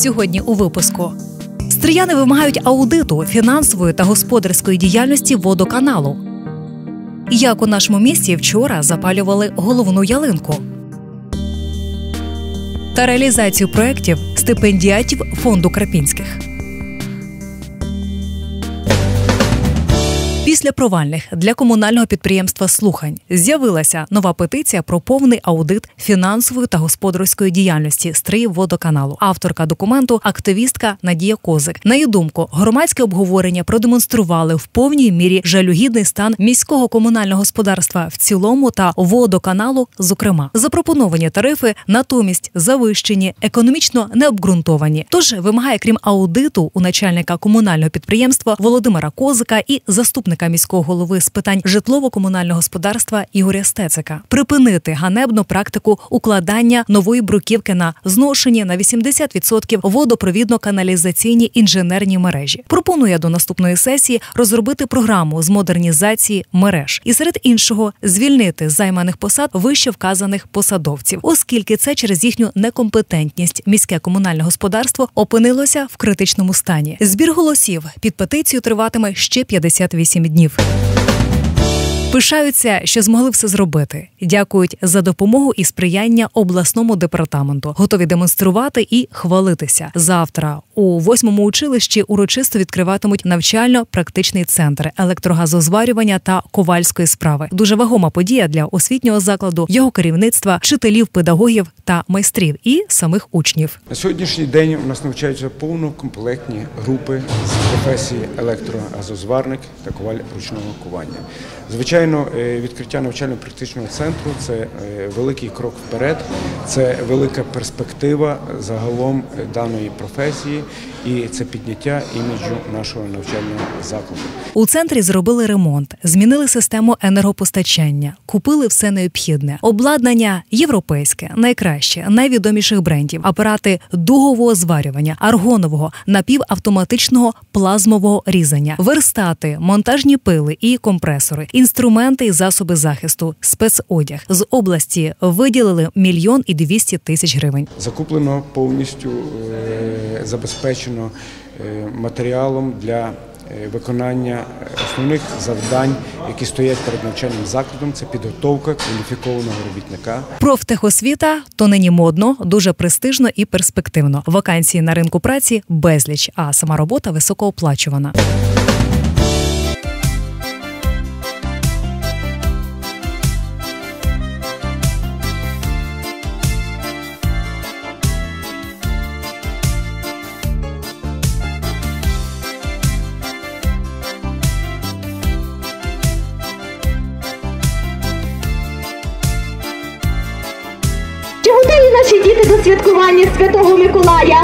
Сьогодні у випуску стрияни вимагають аудиту фінансової та господарської діяльності водоканалу. Як у нашому місті вчора запалювали головну ялинку та реалізацію проєктів стипендіатів фонду Крапінських. Після провальних для комунального підприємства слухань з'явилася нова петиція про повний аудит фінансової та господарської діяльності Стриїв водоканалу. Авторка документу, активістка Надія Козик. На її думку, громадське обговорення продемонстрували в повній мірі жалюгідний стан міського комунального господарства в цілому та водоканалу. Зокрема, запропоновані тарифи натомість завищені, економічно необґрунтовані. Тож вимагає, крім аудиту, у начальника комунального підприємства Володимира Козика і заступника міського голови з питань житлово-комунального господарства Ігоря Стецика припинити ганебну практику укладання нової бруківки на зношені на 80% водопровідно-каналізаційні інженерні мережі. Пропонує до наступної сесії розробити програму з модернізації мереж і серед іншого звільнити з займаних посад вище вказаних посадовців, оскільки це через їхню некомпетентність міське комунальне господарство опинилося в критичному стані. Збір голосів під петицію триватиме ще 58 днів. Пишаються, що змогли все зробити. Дякують за допомогу і сприяння обласному департаменту. Готові демонструвати і хвалитися. Завтра у восьмому училищі урочисто відкриватимуть навчально-практичний центр електрогазозварювання та ковальської справи. Дуже вагома подія для освітнього закладу, його керівництва, вчителів, педагогів та майстрів і самих учнів. На сьогоднішній день у нас навчаються повнокомплектні групи з професії електрогазозварник та коваль ручного кування. Звичайно, е, відкриття навчально-практичного центру це е, великий крок вперед, це велика перспектива загалом е, даної професії і це підняття іміджу нашого навчального закладу. У центрі зробили ремонт, змінили систему енергопостачання, купили все необхідне, обладнання європейське, найкраще, найвідоміших брендів, апарати дугового зварювання, аргонового, напівавтоматичного плазмового різання, верстати, монтажні пили і компресори, інструменти і засоби захисту, спецодяг з області виділили мільйон і двісті тисяч гривень. Закуплено повністю е, забезпечено е, матеріалом для е, виконання основних завдань, які стоять перед навчальним закладом. Це підготовка кваліфікованого робітника. Профтехосвіта то нині модно, дуже престижно і перспективно. Вакансії на ринку праці безліч, а сама робота високооплачувана. Святкування Святого Миколая?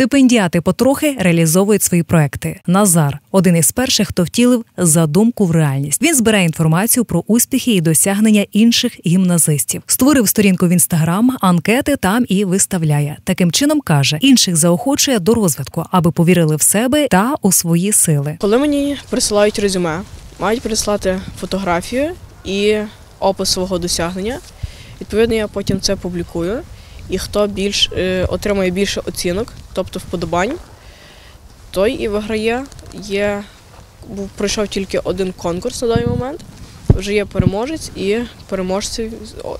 Стипендіати потрохи реалізовують свої проекти. Назар один із перших, хто втілив задумку в реальність. Він збирає інформацію про успіхи і досягнення інших гімназистів. Створив сторінку в інстаграм, анкети там і виставляє. Таким чином каже, інших заохочує до розвитку, аби повірили в себе та у свої сили. Коли мені присилають резюме, мають прислати фотографію і опис свого досягнення. Відповідно, я потім це публікую. І хто більш е, отримує більше оцінок, тобто вподобань, той і виграє. Є, пройшов тільки один конкурс на даний момент. Вже є переможець, і переможці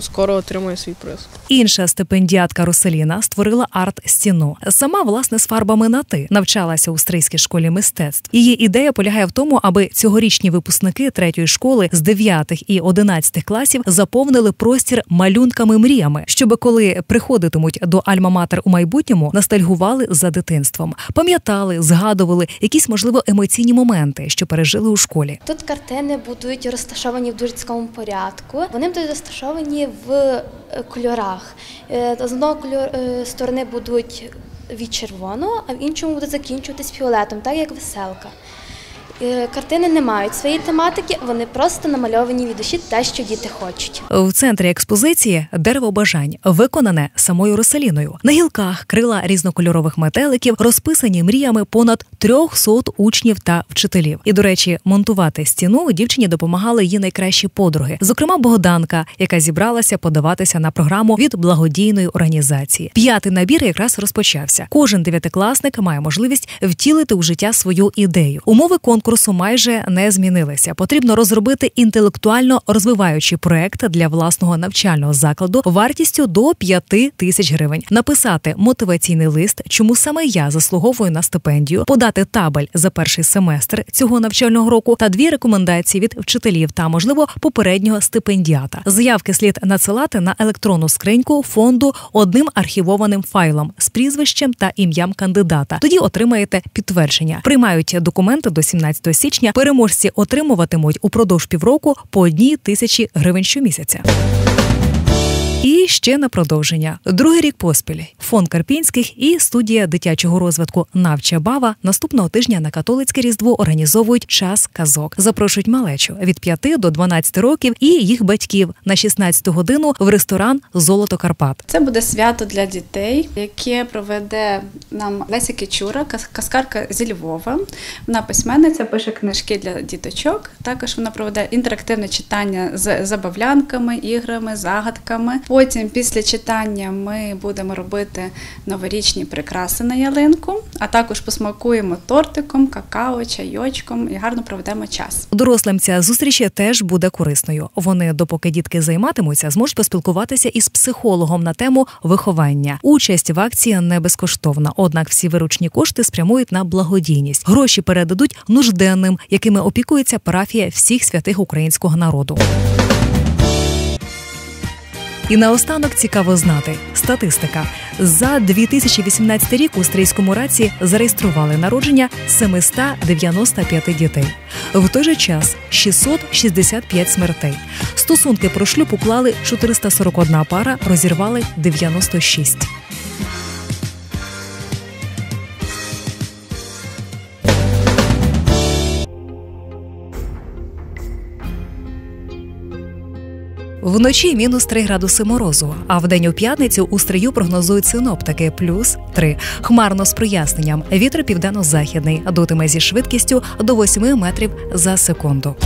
скоро отримує свій приз. Інша стипендіатка Руселіна створила арт-стіну. Сама власне з фарбами на ти навчалася у стрийській школі мистецтв. Її ідея полягає в тому, аби цьогорічні випускники третьої школи з 9 і 11 класів заповнили простір малюнками мріями, щоби коли приходитимуть до Альма-Матер у майбутньому, ностальгували за дитинством, пам'ятали, згадували якісь можливо емоційні моменти, що пережили у школі. Тут картини будуть розташовані в дуже цікавому порядку. Вони будуть розташовані в е, кольорах. Е, З одного е, сторони будуть від червоного, а в іншому будуть закінчуватись фіолетом, так як веселка. Е, Картини не мають своєї тематики, вони просто намальовані від душі те, що діти хочуть. В центрі експозиції дерево бажань, виконане самою Роселіною. На гілках крила різнокольорових метеликів розписані мріями понад 300 учнів та вчителів. І, до речі, монтувати стіну дівчині допомагали її найкращі подруги, зокрема Богданка, яка зібралася подаватися на програму від благодійної організації. П'ятий набір якраз розпочався. Кожен дев'ятикласник має можливість втілити у життя свою ідею. Умови конкурсу майже не змінилися. Потрібно розробити інтелектуально розвиваючий проект для власного навчального закладу вартістю до 5 тисяч гривень, написати мотиваційний лист, чому саме я заслуговую на стипендію, подати табель за перший семестр цього навчального року та дві рекомендації від вчителів та, можливо, попереднього стипендіата. Заявки слід надсилати на електронну скриньку фонду одним архівованим файлом з прізвищем та ім'ям кандидата. Тоді отримаєте підтвердження. Приймають документи до 17 січня. Переможці отримуватимуть упродовж півроку по одній тисячі гривень щомісяця. І ще на продовження. Другий рік поспіль. Фонд Карпінських і студія дитячого розвитку Навча Бава наступного тижня на католицьке різдво організовують час казок. Запрошують малечу від 5 до 12 років і їх батьків на 16 годину в ресторан Золото Карпат. Це буде свято для дітей, яке проведе нам Леся Кичура, каскарка зі Львова. Вона письменниця, пише книжки для діточок. Також вона проведе інтерактивне читання з забавлянками, іграми, загадками. Потім, після читання, ми будемо робити новорічні прикраси на ялинку, а також посмакуємо тортиком, какао, чайочком і гарно проведемо час. Дорослим ця зустріч теж буде корисною. Вони, допоки дітки займатимуться, зможуть поспілкуватися із психологом на тему виховання. Участь в акції не безкоштовна, однак всі виручні кошти спрямують на благодійність. Гроші передадуть нужденним, якими опікується парафія всіх святих українського народу. І наостанок цікаво знати статистика за 2018 рік у стрийському раці зареєстрували народження 795 дітей. В той же час 665 смертей. Стосунки про шлюб уклали 441 пара, розірвали 96. Вночі мінус 3 градуси морозу, а вдень у п'ятницю у стрию прогнозують синоптики плюс 3. Хмарно з проясненням. Вітер південно-західний, дутиме зі швидкістю до 8 метрів за секунду.